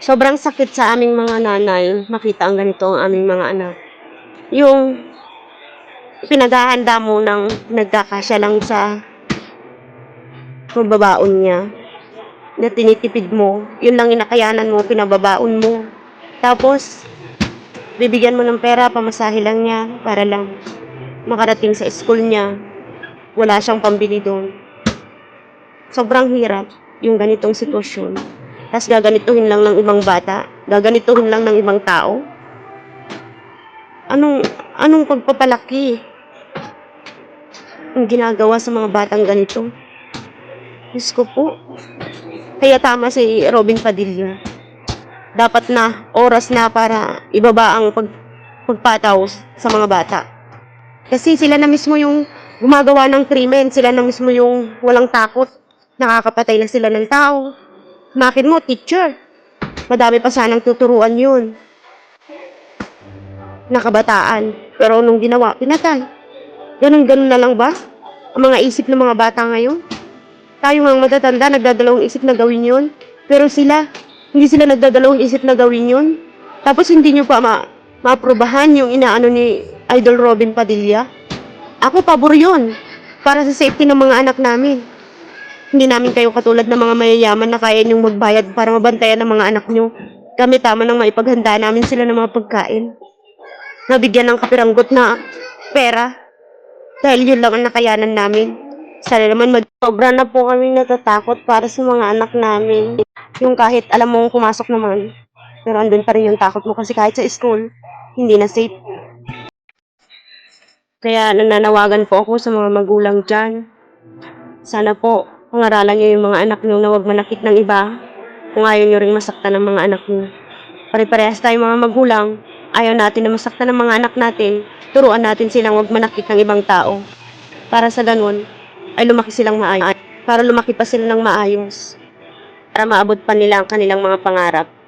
Sobrang sakit sa aming mga nanay makita ang ganito ang aming mga anak. Yung pinaghahanda mo ng nagkakasya lang sa pambabaon niya na tinitipid mo, yun lang inakayanan mo, pinababaon mo. Tapos, bibigyan mo ng pera, pamasahe lang niya para lang makarating sa school niya. Wala siyang pambili doon. Sobrang hirap yung ganitong sitwasyon. Tapos gaganituhin lang ng ibang bata, gaganituhin lang ng ibang tao. Anong, anong pagpapalaki ang ginagawa sa mga batang ganito? Diyos ko po. Kaya tama si Robin Padilla. Dapat na, oras na para ibaba ang pag, pagpataw sa mga bata. Kasi sila na mismo yung gumagawa ng krimen, sila na mismo yung walang takot. Nakakapatay na sila ng tao. Makin mo, teacher. Madami pa sanang tuturuan yun. Nakabataan. Pero nung ginawa, pinatay. Ganun-ganun na lang ba? Ang mga isip ng mga bata ngayon? Tayo nga matatanda, nagdadalawang isip na gawin yun. Pero sila, hindi sila nagdadalawang isip na gawin yun. Tapos hindi nyo pa ma maaprobahan yung inaano ni Idol Robin Padilla. Ako, pabor yun. Para sa safety ng mga anak namin. Hindi namin kayo katulad ng mga mayayaman na kaya niyong magbayad para mabantayan ng mga anak niyo. Kami tama nang maipaghanda namin sila ng mga pagkain. Nabigyan ng kapiranggot na pera. Dahil yun lang ang nakayanan namin. Sana naman mag sobra na po kami natatakot para sa mga anak namin. Yung kahit alam mong pumasok naman, pero andun pa rin yung takot mo kasi kahit sa school, hindi na safe. Kaya nananawagan po ako sa mga magulang dyan. Sana po, pangaralan niyo yung mga anak niyo na huwag manakit ng iba kung ayaw niyo ring masaktan ng mga anak niyo. Pare-parehas tayong mga magulang, ayaw natin na masaktan ng mga anak natin, turuan natin silang huwag manakit ng ibang tao. Para sa ganun, ay lumaki silang maayos. Para lumaki pa sila ng maayos. Para maabot pa nila ang kanilang mga pangarap.